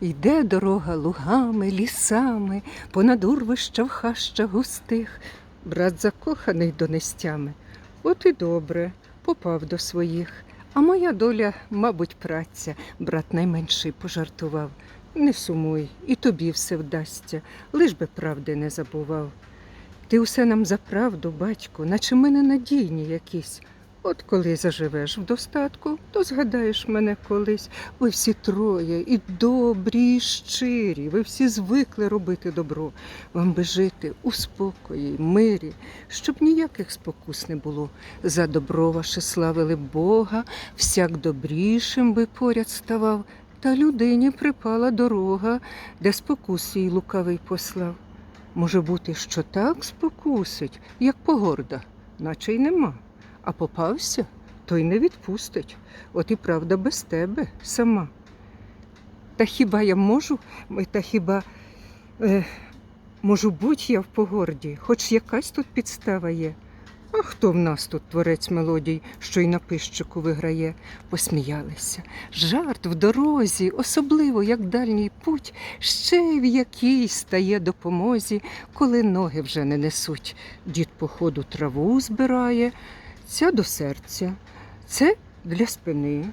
Йде дорога лугами, лісами, понад урвища в хащах густих. Брат закоханий донестями. От і добре, попав до своїх. А моя доля, мабуть, праця, брат найменший пожартував. Не сумуй, і тобі все вдасться, лиш би правди не забував. Ти усе нам за правду, батько, наче ми ненадійні якісь. От коли заживеш в достатку, то згадаєш мене колись. Ви всі троє, і добрі, і щирі, ви всі звикли робити добро. Вам би жити у спокої, мирі, щоб ніяких спокус не було. За добро ваше славили Бога, всяк добрішим би поряд ставав, та людині припала дорога, де спокус їй лукавий послав. Може бути, що так спокусить, як погорда, наче й нема. А попався, то й не відпустить. От і правда без тебе сама. Та хіба я можу, та хіба е, можу будь я в погорді, хоч якась тут підстава є. А хто в нас тут творець мелодій, що й на пищику виграє? Посміялися. Жарт в дорозі, особливо як дальній путь, ще й в якій стає допомозі, коли ноги вже не несуть. Дід по ходу траву збирає, ця до серця, це для спини,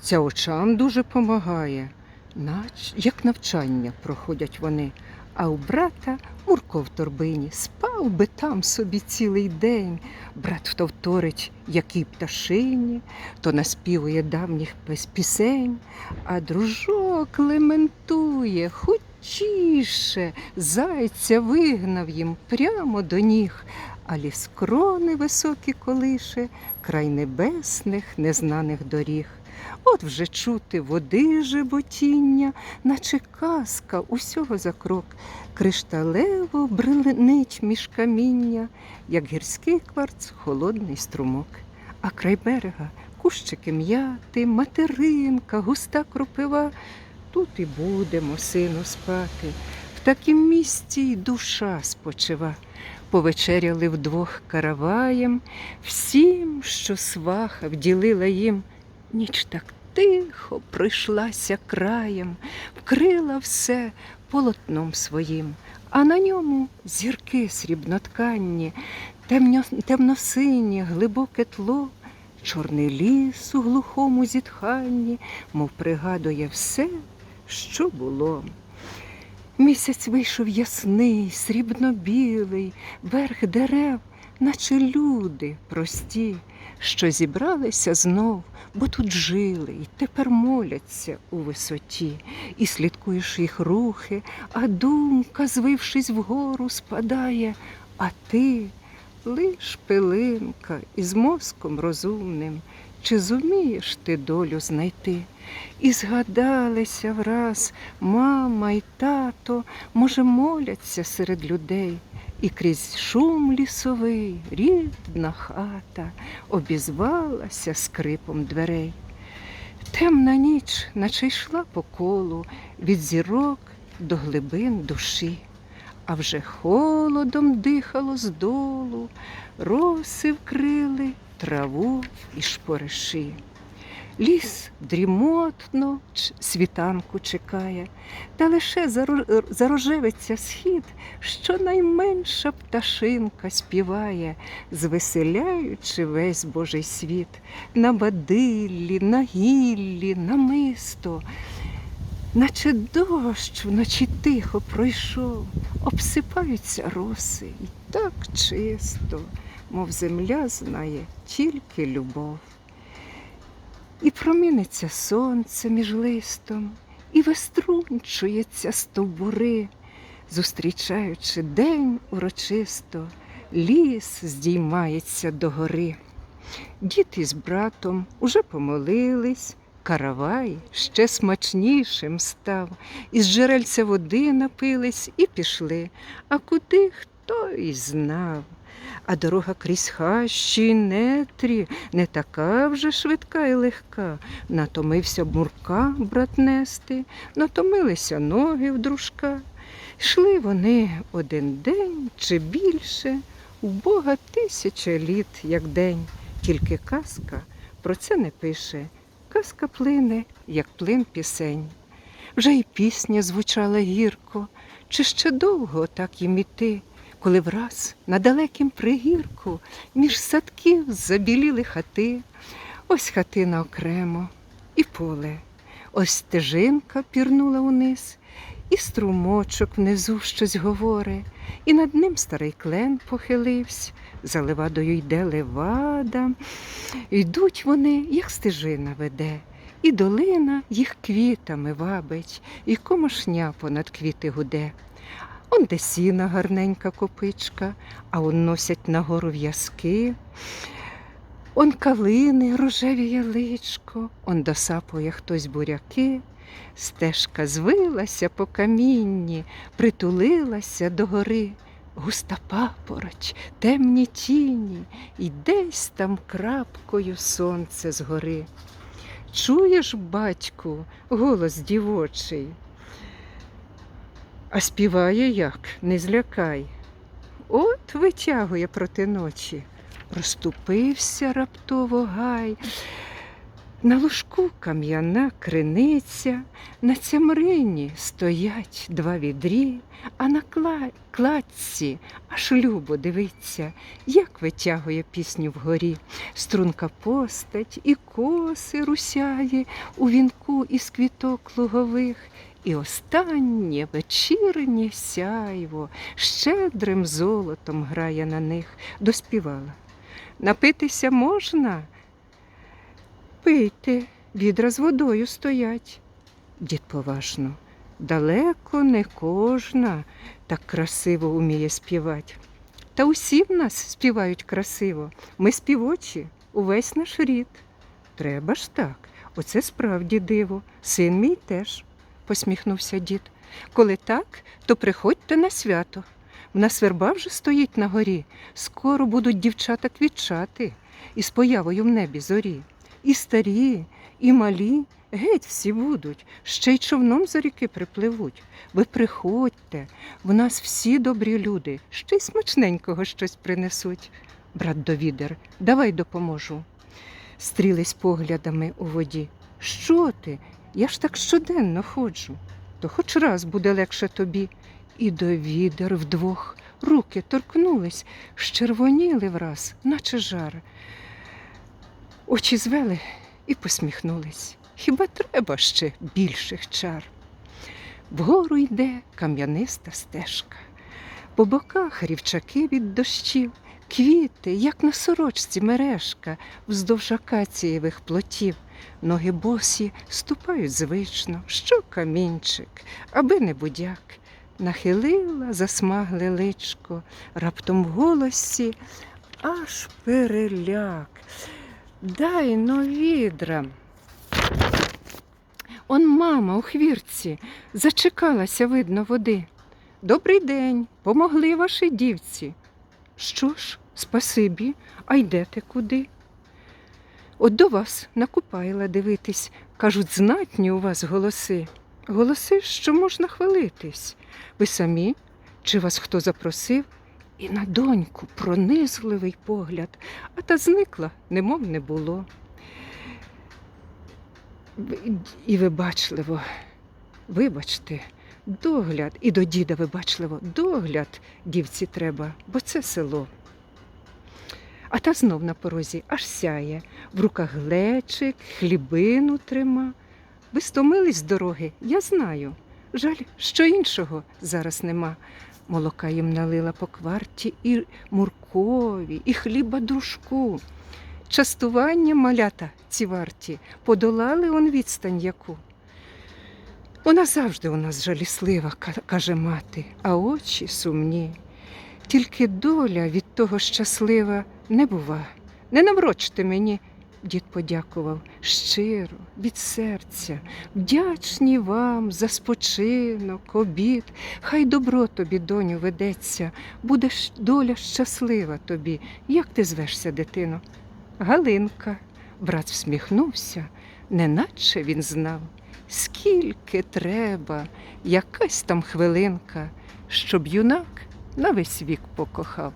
ця очам дуже помагає. Нач, як навчання проходять вони. А у брата Мурко в торбині спав би там собі цілий день. Брат то вторить, якій пташині, то наспівує давніх пісень, а дружок лементує хутчіше, зайця вигнав їм прямо до ніг, а ліскрони високі колише, край небесних незнаних доріг. От вже чути води жеботіння, наче казка усього за крок, кришталево бринить між каміння, як гірський кварц холодний струмок. А край берега кущики м'яти, материнка, густа кропива. Тут і будемо, сину, спати. Такім місці й душа спочива. Повечеряли вдвох караваєм, всім, що сваха вділила їм. Ніч так тихо пройшлася краєм, вкрила все полотном своїм, а на ньому зірки срібнотканні, темно, темно-синє, глибоке тло, чорний ліс у глухому зітханні, мов пригадує все, що було. Місяць вийшов ясний, срібно-білий, верх дерев, наче люди прості, що зібралися знов, бо тут жили і тепер моляться у висоті, і слідкуєш їх рухи, а думка, звившись вгору, спадає, а ти лиш пилинка із мозком розумним, чи зумієш ти долю знайти? І згадалися враз мама й тато, може, моляться серед людей, і крізь шум лісовий рідна хата обізвалася скрипом дверей. Темна ніч, наче йшла по колу від зірок до глибин душі, а вже холодом дихало здолу, роси вкрили траву і шпориші. Ліс дрімотно світанку чекає, та лише заро- зарожевиться схід, що найменша пташинка співає, звеселяючи весь Божий світ, на бадиллі, на гіллі, на мисто. Наче дощ вночі тихо пройшов, обсипаються роси, і так чисто, мов земля знає тільки любов. І проміниться сонце між листом, і виструнчується стовбури, зустрічаючи день урочисто, ліс здіймається до гори. Діти з братом уже помолились, каравай ще смачнішим став, із джерельця води напились і пішли, а куди хто й знав. А дорога крізь хащі нетрі не така вже швидка і легка. Натомився Мурка брат нести, натомилися ноги в дружка. Йшли вони один день чи більше, у Бога тисяча літ, як день. Тільки казка про це не пише. Казка плине, як плин пісень. вже й пісня звучала гірко, чи ще довго так їм іти, коли враз на далекім пригірку між садків забіліли хати, ось хатина окремо і поле, ось стежинка пірнула униз, і струмочок внизу щось говорить, і над ним старий клен похилився, за левадою йде левада. Йдуть вони, як стежина веде, і долина їх квітами вабить, і комошня понад квіти гуде. Он де сіна гарненька копичка, а он носять нагору в'язки. Он калини, рожеві яличко, он досапує хтось буряки. Стежка звилася по камінні, притулилася до гори. Густа папороч, темні тіні, і десь там крапкою сонце згори. Чуєш, батьку, голос дівочий, а співає як, не злякай. От витягує проти ночі, розступився раптово гай. На лужку кам'яна криниця, на цямрині стоять два відрі, а на кла... кладці аж любо дивиться, як витягує пісню вгорі. Струнка постать і коси русяє у вінку із квіток лугових, і останнє вечірнє сяйво щедрим золотом грає на них, доспівала. Напитися можна? Пийте, відра з водою стоять. Дід поважно, далеко не кожна так красиво уміє співати. Та усі в нас співають красиво. Ми співочі, увесь наш рід. Треба ж так, оце справді диво. Син мій теж, посміхнувся дід. Коли так, то приходьте на свято. В нас верба вже стоїть на горі. Скоро будуть дівчата квітчати із появою в небі зорі. І старі, і малі, геть всі будуть, ще й човном за ріки припливуть. Ви приходьте, в нас всі добрі люди, ще й смачненького щось принесуть. Брат довідер, давай допоможу. Стрілись поглядами у воді. Що ти? Я ж так щоденно ходжу. То хоч раз буде легше тобі. І довідер вдвох руки торкнулись, щервоніли враз, наче жар. Очі звели і посміхнулись. Хіба треба ще більших чар? Вгору йде кам'яниста стежка, по боках рівчаки від дощів, квіти, як на сорочці мережка, вздовж акацієвих плотів. Ноги босі ступають звично, що камінчик, аби не будяк. Нахилила засмагле личко, раптом в голосі аж переляк. Дай но відра. Он мама у хвірці, зачекалася, видно, води. Добрий день, помогли вашій дівці. Що ж, спасибі, а йдете куди? От до вас накупайла дивитись. Кажуть, знатні у вас голоси. Голоси, що можна хвалитись. Ви самі? Чи вас хто запросив? І на доньку пронизливий погляд, а та зникла, немов не було. І вибачливо, вибачте, догляд, і до діда вибачливо, догляд дівці треба, бо це село. А та знов на порозі аж сяє, в руках глечик, хлібину трима. Ви стомились з дороги, я знаю. Жаль, що іншого зараз нема. Молока їм налила по кварті і муркові, і хліба дружку. Частування малята ці варті подолали он відстань яку. Вона завжди у нас жаліслива, каже мати, а очі сумні. Тільки доля від того щаслива не бува. Не наврочте мені, дід подякував щиро, від серця, вдячні вам за спочинок, обід. Хай добро тобі, доню, ведеться, буде доля щаслива тобі. Як ти звешся, дитино? Галинка. Брат всміхнувся, неначе він знав, скільки треба, якась там хвилинка, щоб юнак на весь вік покохав.